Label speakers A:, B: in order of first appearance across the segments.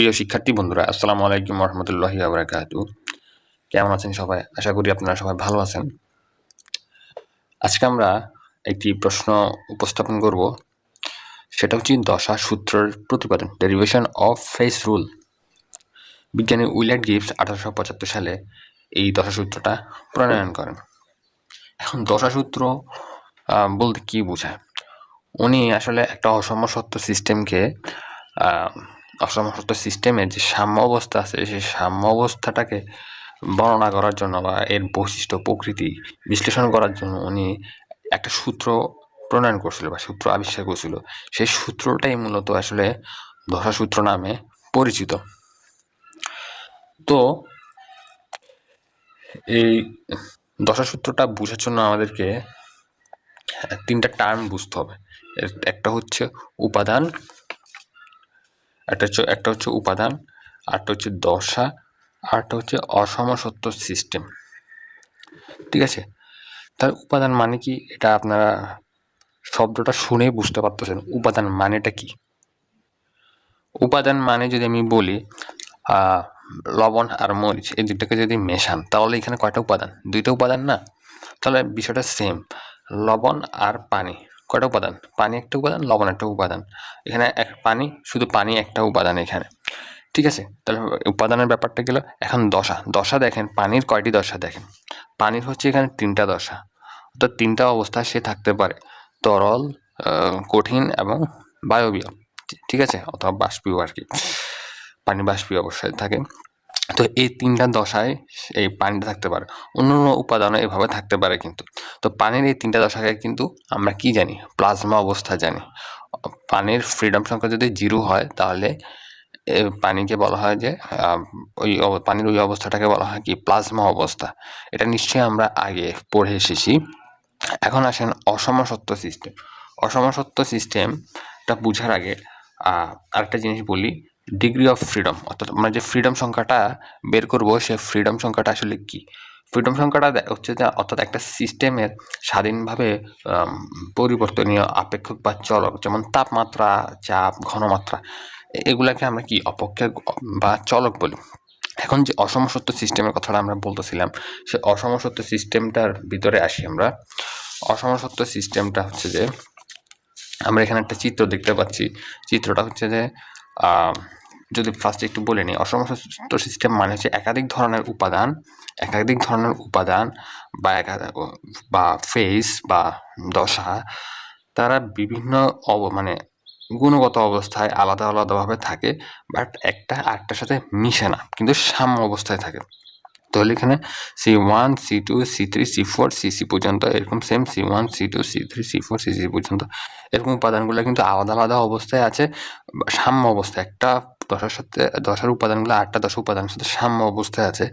A: প্রিয় শিক্ষার্থী বন্ধুরা, আসসালামু আলাইকুম রহমতুল্লাহি আবরাকাতু কেমন আছেন সবাই? আশা করি আপনারা সবাই ভালো আছেন। আজকে আমরা একটি প্রশ্ন উপস্থাপন করব। সেটা হচ্ছে দশা সূত্রের প্রতিপাদন ডেরিভেশন অফ ফেস রুল বিজ্ঞানী উইলিয়াম গিবস আঠারোশো পঁচাত্তর সালে এই দশা সূত্রটা প্রণয়ন করেন। এখন দশা সূত্র বলতে কি বোঝায়? উনি আসলে একটা অসম সত্য সিস্টেমকে অসম সত্য সিস্টেমের যে সাম্য অবস্থা আছে, সেই সাম্য অবস্থাটাকে বর্ণনা করার জন্য বা এর বৈশিষ্ট্য, প্রকৃতি বিশ্লেষণ করার জন্য উনি একটা সূত্র প্রণয়ন করছিল বা সূত্র আবিষ্কার করছিল। সেই সূত্রটাই মূলত আসলে দশা সূত্র নামে পরিচিত। তো এই দশা সূত্রটা বোঝার জন্য আমাদেরকে তিনটা টার্ম বুঝতে হবে। একটা হচ্ছে উপাদান একটা হচ্ছে একটা হচ্ছে উপাদান আরটা হচ্ছে দশা আরটা হচ্ছে অসমসত্ব সিস্টেম ঠিক আছে? তার উপাদান মানে কি? এটা আপনারা শব্দটা শুনেই বুঝতে পারতেছেন। উপাদান মানেটা কি? উপাদান মানে যদি আমি বলি লবণ আর মরিচ, এই দুটাকে যদি মেশান, তাহলে এখানে কয়টা উপাদান? দুইটা উপাদান না? তাহলে বিষয়টা সেম লবণ আর পানি। কয়টা উপাদান? পানি একটা উপাদান, লবণ একটা উপাদান। এখানে এক পানি, শুধু পানি একটা উপাদান এখানে। ঠিক আছে? তাহলে উপাদানের ব্যাপারটা গেল এখন দশা। দশা দেখেন, পানির কয়টি দশা দেখেন? পানির হচ্ছে এখানে তিনটা দশা। অর্থাৎ তিনটা অবস্থায় সে থাকতে পারে। তরল কঠিন এবং বায়বীয়। ঠিক আছে? অথবা বাষ্পীয় আর কি। পানি বাষ্পীয় অবস্থায় থাকে। তো এই তিনটা দশায় এই পানিটা থাকতে পারে। অন্য অন্য উপাদানও এভাবে থাকতে পারে কিন্তু। তো পানির এই তিনটা দশাকে কিন্তু আমরা কি জানি? প্লাজমা অবস্থা জানি। পানির ফ্রিডম সংখ্যা যদি জিরো হয় তাহলে পানিকে বলা হয় যে ওই পানির ওই অবস্থাটাকে বলা হয় কি? প্লাজমা অবস্থা। এটা নিশ্চয়ই আমরা আগে পড়ে এসেছি। এখন আসেন অসমসত্ব সিস্টেম। অসমসত্ব সিস্টেমটা বোঝার আগে আরেকটা জিনিস বলি। ডিগ্রি অফ ফ্রিডম অর্থাৎ আমরা যে ফ্রিডম সংখ্যাটা বের করব, সে ফ্রিডম সংখ্যাটা আসলে কি? ফ্রিডম সংখ্যাটা হচ্ছে যে, অর্থাৎ একটা সিস্টেমের স্বাধীনভাবে পরিবর্তনীয় আপেক্ষক বা চলক যেমন তাপমাত্রা, চাপ, ঘনমাত্রা এগুলাকে আমরা কি অপেক্ষক বা চলক বলি। এখন যে অসমসত্ব সিস্টেমের কথাটা আমরা বলতেছিলাম, সে অসমসত্ব সিস্টেমটার ভিতরে আসি আমরা। অসমসত্ব সিস্টেমটা হচ্ছে যে, আমরা এখানে একটা চিত্র দেখতে পাচ্ছি। চিত্রটা হচ্ছে যে যদি ফার্স্ট একটু বলে নিই অসমস্ত সিস্টেম মানে হচ্ছে একাধিক ধরনের উপাদান, একাধিক ধরনের উপাদান বা বা ফেস বা দশা, তারা বিভিন্ন অব মানে গুণগত অবস্থায় আলাদা আলাদাভাবে থাকে বাট একটা আরেকটার সাথে মিশে না, কিন্তু সাম্য অবস্থায় থাকে। তাহলে এখানে C one C two C three C four C C পর্যন্ত এরকম same C one C two C three C four C C পর্যন্ত এরকম উপাদানগুলো কিন্তু আলাদা আলাদা অবস্থায় আছে, সাম্য অবস্থায় একটা দশার সাথে, দশার উপাদানগুলো আটটা দশ উপাদানের সাথে সাম্য অবস্থায় আছে,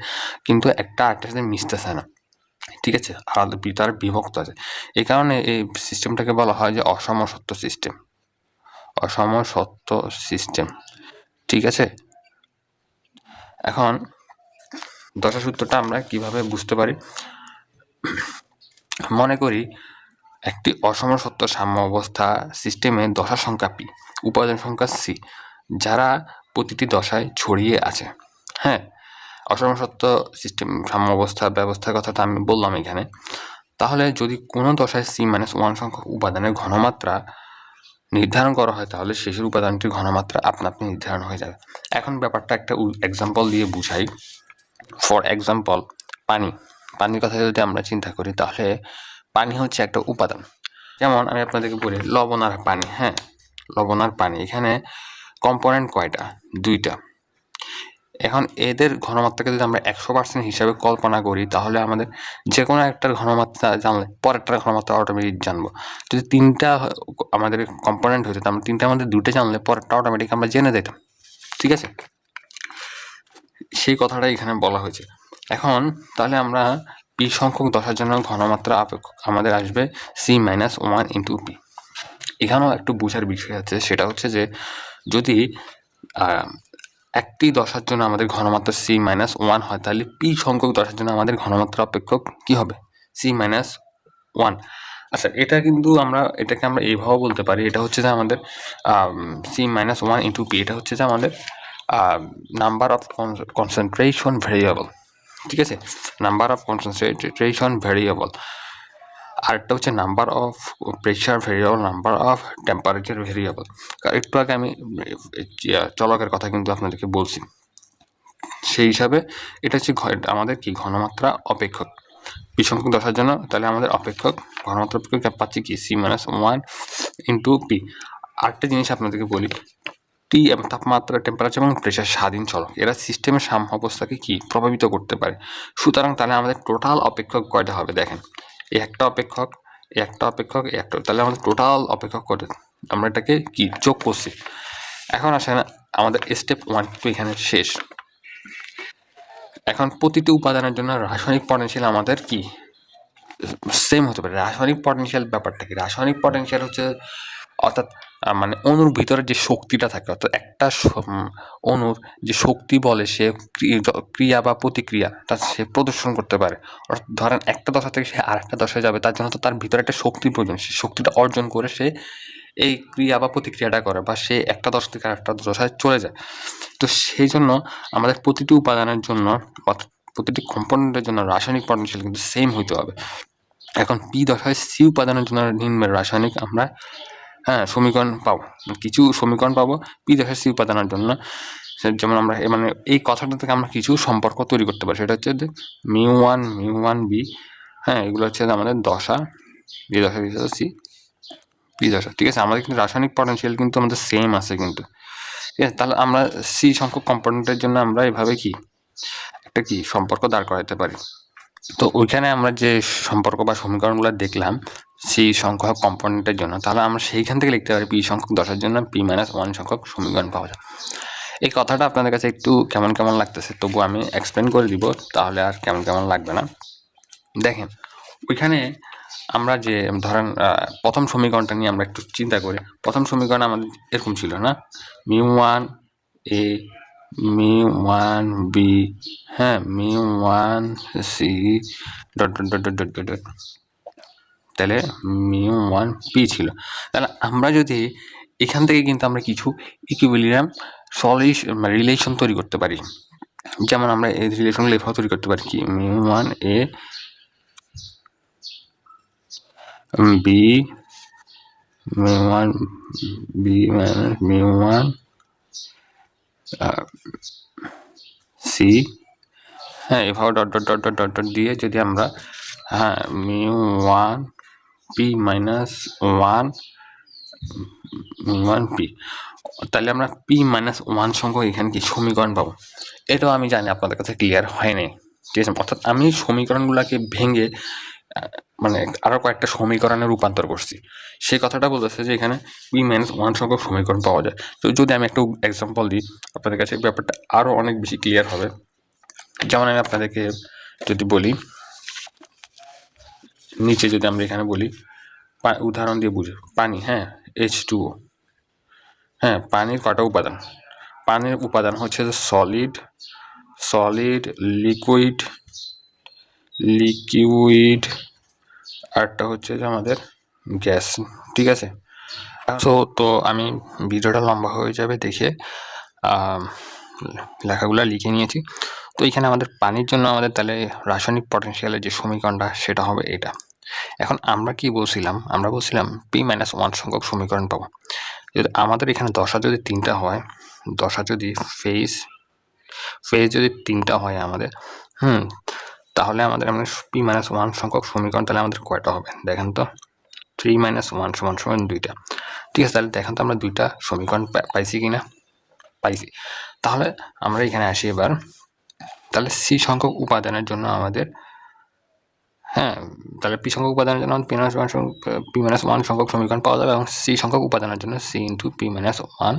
A: কিন্তু একটা আটটার সাথে মিশতেছে না, ঠিক আছে? আলাদা তার বিভক্ত আছে। এই কারণে এই সিস্টেমটাকে বলা হয় যে অসমসত্ব সিস্টেম অসমসত্ব সিস্টেম ঠিক আছে? এখন দশা সূত্রটা আমরা কীভাবে বুঝতে পারি? মনে করি একটি অসমসত্ব সাম্য অবস্থা সিস্টেমে দশা সংখ্যা পি উপাদান সংখ্যা সি যারা প্রতিটি দশায় ছড়িয়ে আছে। হ্যাঁ অসমসত্ব সিস্টেম সাম্য অবস্থা, ব্যবস্থার কথাটা আমি বললাম এখানে। তাহলে যদি কোনো দশায় সি মাইনাস ওয়ান সংখ্যক উপাদানের ঘনমাত্রা নির্ধারণ করা হয়, তাহলে শেষের উপাদানটির ঘনমাত্রা আপনা আপনি নির্ধারণ হয়ে যাবে। এখন ব্যাপারটা একটা এক্সাম্পল দিয়ে বুঝাই। ফর এক্সাম্পল পানি। পানির কথা যদি আমরা চিন্তা করি, তাহলে পানি হচ্ছে একটা উপাদান। যেমন আমি আপনাদেরকে বলি, লবণ আর পানি হ্যাঁ? লবণ আর পানি, এখানে কম্পোনেন্ট কয়টা? দুইটা। এখন এদের ঘনমাত্রাকে যদি আমরা একশো পার্সেন্ট হিসাবে কল্পনা করি, তাহলে আমাদের যে কোনো একটার ঘনমাত্রা জানলে, পরেরটার ঘনমাত্রা অটোমেটিক জানব। যদি তিনটা আমাদের কম্পোনেন্ট হতো আমরা তিনটার মধ্যে দুটো জানলে, পরেরটা অটোমেটিক আমরা জেনে দিতাম ঠিক আছে? সেই কথাটাই এখানে বলা হয়েছে। এখন তাহলে আমরা পি সংখ্যক দশার জন্য ঘনমাত্রা আপেক্ষক আমাদের আসবে C minus one into P এখানেও একটু বোঝার বিষয় আছে, সেটা হচ্ছে যে যদি একটি দশার জন্য আমাদের ঘনমাত্রা সি মাইনাস ওয়ান হয়, তাহলে পি সংখ্যক দশার জন্য আমাদের ঘনমাত্রা অপেক্ষক কি হবে? সি মাইনাস ওয়ান আচ্ছা এটা কিন্তু আমরা, এটাকে আমরা এইভাবে বলতে পারি। এটা হচ্ছে যে আমাদের C minus one into P এটা হচ্ছে যে আমাদের নাম্বার অফ কনসেন্ট্রেশন ভেরিয়েবল ঠিক আছে? নাম্বার অফ কনসেন্ট্রেশন ভেরিয়েবল আরেকটা হচ্ছে number of pressure variable number of temperature variable একটু আগে আমি চলকের কথা কিন্তু আপনাদেরকে বলছি। সেই হিসাবে এটা হচ্ছে আমাদের কি ঘনমাত্রা অপেক্ষক? বিষমক দশার জন্য? তাহলে আমাদের অপেক্ষক ঘনমাত্রা অপেক্ষক পাচ্ছি কি? C minus one into P আরেকটা জিনিস আপনাদেরকে বলি টি এবং তাপমাত্রা টেম্পারেচার এবং প্রেশার স্বাধীন চলক এরা সিস্টেমের সাম্য অবস্থাকে কি প্রভাবিত করতে পারে? সুতরাং তাহলে আমাদের টোটাল অপেক্ষক কয়টা হবে দেখেন। একটা অপেক্ষক একটা অপেক্ষক একটা। তাহলে আমাদের টোটাল অপেক্ষক কয়টা? আমরা এটাকে কি যোগ করছি? এখন আসেন, আমাদের স্টেপ ওয়ান টু এখানে শেষ। এখন প্রতিটি উপাদানের জন্য রাসায়নিক পটেনশিয়াল আমাদের কি? সেম হতে পারে। রাসায়নিক পটেনশিয়াল ব্যাপারটা কি? রাসায়নিক পটেনশিয়াল হচ্ছে, অর্থাৎ মানে অণুর ভিতরে যে শক্তিটা থাকে, অর্থাৎ একটা অণুর যে শক্তি বলে সে ক্রিয়া বা প্রতিক্রিয়া, তা সে প্রদর্শন করতে পারে। অর্থাৎ ধরেন একটা দশা থেকে সে আরেকটা দশায় যাবে, তার জন্য তো তার ভিতরে একটা শক্তির প্রয়োজন। সে শক্তিটা অর্জন করে সে এই ক্রিয়া বা প্রতিক্রিয়াটা করে বা সে একটা দশা থেকে আরেকটা দশায় চলে যায়। তো সেই জন্য আমাদের প্রতিটি উপাদানের জন্য, অর্থাৎ প্রতিটি কম্পোনেন্টের জন্য রাসায়নিক পটেনশিয়াল কিন্তু সেম হইতে হবে। এখন পি দশায় সি উপাদানের জন্য নিম্নের রাসায়নিক আমরা হ্যাঁ সমীকরণ পাবো। কিছু সমীকরণ পাবো পি দশায় সি উপাদানের জন্য। যেমন আমরা মানে এই কথাটা থেকে আমরা কিছু সম্পর্ক তৈরি করতে পারি। সেটা হচ্ছে যে mu one mu one B হ্যাঁ এগুলো হচ্ছে আমাদের দশা, বি দশা বি দশা, সি, পি দশা, ঠিক আছে? আমাদের কিন্তু রাসায়নিক পটেনশিয়াল কিন্তু আমাদের সেম আছে কিন্তু। ঠিক আছে? তাহলে আমরা সি সংখ্যক কম্পোনেন্টের জন্য আমরা এভাবে কি? একটা কি? সম্পর্ক দাঁড় করাতে পারি। তো ওইখানে আমরা যে সম্পর্ক বা সমীকরণগুলো দেখলাম সি সংখ্যক কম্পোনেন্টের জন্য, তাহলে আমরা সেইখান থেকে লিখতে পারি পি সংখ্যক দশের জন্য পি মাইনাস ওয়ান সংখ্যক সমীকরণ পাওয়া যায় এই কথাটা আপনাদের কাছে একটু কেমন কেমন লাগতেছে তবু আমি এক্সপ্লেন করে দিব, তাহলে আর কেমন কেমন লাগবে না। দেখেন, ওইখানে আমরা যে, ধরেন প্রথম সমীকরণটা নিয়ে আমরা একটু চিন্তা করি। প্রথম সমীকরণ আমাদের এরকম ছিল না? Mu one A mu one B হ্যাঁ mu one C dot dot dot dot dot dot তাহলে মিউ ওয়ান পি ছিল। তাহলে আমরা যদি এখান থেকে কিন্তু আমরা কিছু ইকুইলিয়াম সলিউশ রিলেশন তৈরি করতে পারি। যেমন আমরা এই রিলেশনগুলো এভাবে তৈরি করতে পারি কি? Mu one A B one B minus one C হ্যাঁ এভাবে dot dot dot dot dot dot দিয়ে যদি আমরা হ্যাঁ mu one P minus one one P তাহলে আমরা পি মাইনাস ওয়ান সংখ্যক এখানে কি সমীকরণ পাবো? এটাও আমি জানি আপনাদের কাছে ক্লিয়ার হয়নি ঠিক আছে? অর্থাৎ আমি সমীকরণগুলোকে ভেঙে মানে আরও কয়েকটা সমীকরণে রূপান্তর করছি। সেই কথাটা বলতেছে যে এখানে পি মাইনাস ওয়ান সংখ্যক সমীকরণ পাওয়া যায়। তো যদি আমি একটু এক্সাম্পল দিই, আপনাদের কাছে ব্যাপারটা আরও অনেক বেশি ক্লিয়ার হবে। যেমন আমি আপনাদেরকে যদি বলি নিচে যদি আমরা এখানে বলি উদাহরণ দিয়ে বুঝি, পানি হ্যাঁ এইচ টু হ্যাঁ পানির কটা উপাদান? পানির উপাদান হচ্ছে যে সলিড সলিড লিকুইড লিকুইড আরটা হচ্ছে যে আমাদের গ্যাস ঠিক আছে? সো তো আমি ভিডিওটা লম্বা হয়ে যাবে দেখে লেখাগুলো লিখে নিয়েছি। তো এখানে আমাদের পানির জন্য আমাদের তাহলে রাসায়নিক পটেনশিয়ালের যে সমীকরণটা, সেটা হবে এটা। এখন আমরা কি বলছিলাম? আমরা বলছিলাম পি মাইনাস ওয়ান সংখ্যক সমীকরণ পাবো। যদি আমাদের এখানে দশা যদি তিনটা হয়, দশা যদি ফেজ ফেজ যদি তিনটা হয় আমাদের, হুম, তাহলে আমাদের আমরা পি মাইনাস ওয়ান সংখ্যক সমীকরণ তাহলে আমাদের কয়টা হবে? দেখেন তো থ্রি মাইনাস ওয়ান সমান সমান দুইটা। ঠিক আছে, তাহলে দেখেন তো আমরা দুইটা সমীকরণ পাইছি কি না পাইছি। তাহলে আমরা এখানে আসি এবার। তাহলে সি সংখ্যক উপাদানের জন্য আমাদের হ্যাঁ তাহলে পি সংখ্যক উপাদানের জন্য P minus one P minus one সংখ্যক সমীকরণ পাওয়া যাবে এবং সি সংখ্যক উপাদানের জন্য C into P minus one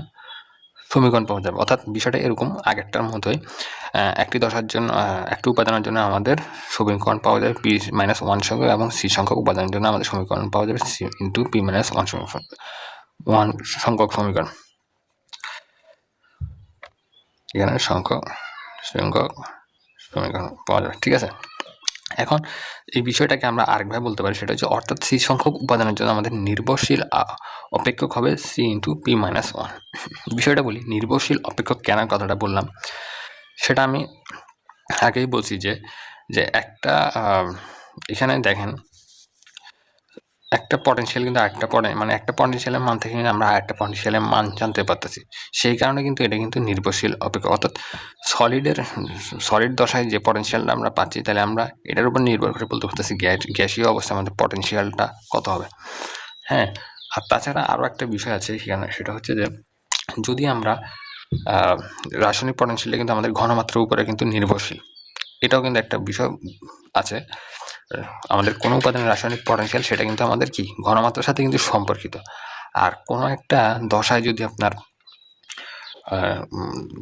A: সমীকরণ পাওয়া যাবে। অর্থাৎ বিষয়টা এরকম আগেরটার মতোই। একটি দশার জন্য একটি উপাদানের জন্য আমাদের সমীকরণ পাওয়া যাবে পি মাইনাস ওয়ান সংখ্যক এবং সি সংখ্যক উপাদানের জন্য আমাদের সমীকরণ পাওয়া যাবে c into p minus one one সংখ্যক সমীকরণ। এখানে সংখ্যক সংখ্যক সমীকরণ পাওয়া যাবে, ঠিক আছে? এখন এই বিষয়টাকে আমরা আরেকভাবে বলতে পারি, সেটা হচ্ছে অর্থাৎ সি সংখ্যক উপাদানের জন্য আমাদের নির্ভরশীল অপেক্ষক হবে c into p minus one বিষয়টা বলি, নির্ভরশীল, অপেক্ষক কেন কথাটা বললাম? সেটা আমি আগেই বলছি যে যে একটা এখানে দেখেন একটা পটেনশিয়াল কিন্তু আরেকটা পটে মানে একটা পটেনশিয়ালের মান থেকে কিন্তু আমরা আরেকটা পটেনশিয়ালের মান জানতে পারতেছি। সেই কারণে কিন্তু এটা কিন্তু নির্ভরশীল অপেক্ষা। অর্থাৎ সলিডের সলিড দশায় যে পটেনশিয়ালটা আমরা পাচ্ছি, তাহলে আমরা এটার উপর নির্ভর করে বলতে পারতেছি গ্যাস, গ্যাসীয় অবস্থায় আমাদের পটেনশিয়ালটা কত হবে। হ্যাঁ আর তাছাড়া আরও একটা বিষয় আছে সেখানে, সেটা হচ্ছে যে যদি আমরা রাসায়নিক পটেনশিয়ালটা কিন্তু আমাদের ঘনমাত্রার উপরে কিন্তু নির্ভরশীল, এটাও কিন্তু একটা বিষয় আছে। আমাদের কোনো উপাদানের রাসায়নিক পটেনশিয়াল সেটা কিন্তু আমাদের কি? ঘনমাত্রার সাথে কিন্তু সম্পর্কিত। আর কোনো একটা দশায় যদি আপনার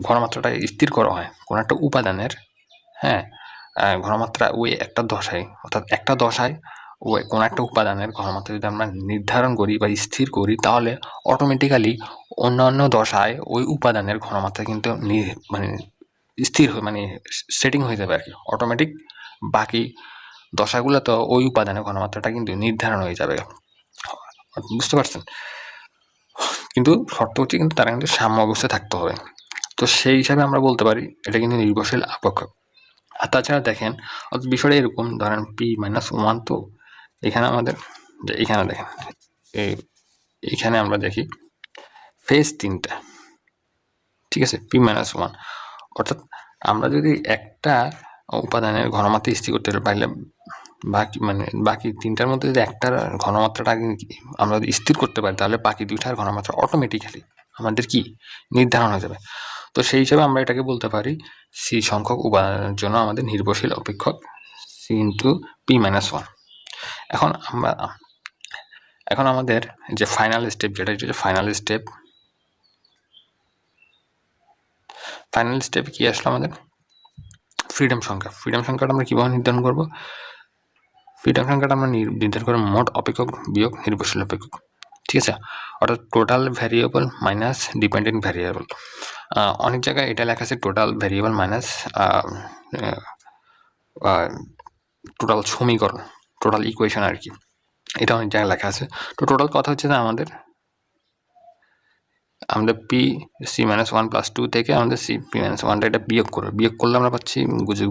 A: ঘনমাত্রাটা স্থির করা হয়, কোনো একটা উপাদানের হ্যাঁ ঘনমাত্রা ওই একটা দশায়, অর্থাৎ একটা দশায় ওই কোনো একটা উপাদানের ঘনমাত্রা যদি আমরা নির্ধারণ করি বা স্থির করি, তাহলে অটোমেটিক্যালি অন্যান্য দশায় ওই উপাদানের ঘনমাত্রা কিন্তু মানে স্থির হয়ে মানে সেটিং হয়ে যাবে আর কি। অটোমেটিক বাকি দশাগুলো তো ওই উপাদানের ঘনমাত্রাটা কিন্তু নির্ধারণ হয়ে যাবে। বুঝতে পারছেন? কিন্তু শর্ত হচ্ছে কিন্তু তারা কিন্তু সাম্য অবস্থায় থাকতে হবে। তো সেই হিসাবে আমরা বলতে পারি, এটা কিন্তু নির্ভরশীল আপেক্ষক আর তাছাড়া দেখেন অর্থাৎ বিষয়টা এরকম, ধরেন পি মাইনাস ওয়ান তো এখানে আমাদের এখানে দেখেন এই এখানে আমরা দেখি ফেজ তিনটা, ঠিক আছে? পি মাইনাস ওয়ান অর্থাৎ আমরা যদি একটা উপাদানের ঘনমাত্রা স্থির করতে পারলে বাকি মানে বাকি তিনটার মধ্যে যদি একটার ঘনমাত্রাটা আগে আমরা যদি স্থির করতে পারি, তাহলে বাকি দুইটার ঘনমাত্রা অটোমেটিক্যালি আমাদের কি নির্ধারণ হয়ে যাবে। তো সেই হিসাবে আমরা এটাকে বলতে পারি সি সংখ্যক উপাদানের জন্য আমাদের নির্ভরশীল অপেক্ষক c into p minus one এখন আমরা, এখন আমাদের যে ফাইনাল স্টেপ যেটা হচ্ছে ফাইনাল স্টেপ ফাইনাল স্টেপে কি আসলো আমাদের? ফ্রিডম সংখ্যা। ফ্রিডম সংখ্যাটা আমরা কীভাবে নির্ধারণ করব? ফ্রিডম সংখ্যাটা আমরা নির- নির্ধারণ করব মোট অপেক্ষক বিয়োগ, নির্ভরশীল অপেক্ষক। ঠিক আছে? অর্থাৎ total variable minus dependent variable অনেক জায়গায় এটা লেখা আছে টোটাল ভ্যারিয়েবল মাইনাস টোটাল সমীকরণ টোটাল ইকুয়েশন আর কি। এটা অনেক জায়গায় লেখা আছে। তো টোটাল কথা হচ্ছে যে আমাদের আমাদের p c minus one plus two থেকে আমাদের সি পি মাইনাস ওয়ানটা এটা বিয়োগ করবে। বিয়োগ করলে আমরা পাচ্ছি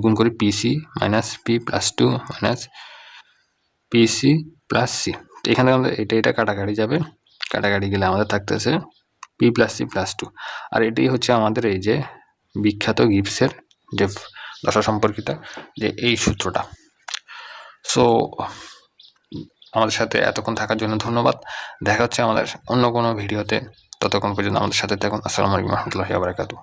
A: গুণ করি p c minus p plus two minus p c plus c তো এখানে আমাদের এটা এটা কাটাকাটি যাবে। কাটাকাটি গেলে আমাদের থাকতেছে p plus c plus two আর এটাই হচ্ছে আমাদের এই যে বিখ্যাত গিপসের যে দশা সম্পর্কিত যে এই সূত্রটা। সো আমাদের সাথে এতক্ষণ থাকার জন্য ধন্যবাদ। দেখা হচ্ছে আমাদের অন্য কোনো ভিডিওতে ততক্ষণ পর্যন্ত আমাদের সাথে থাকুন। আসসালামু আলাইকুম রহমতুল্লাহি আবরাকাতু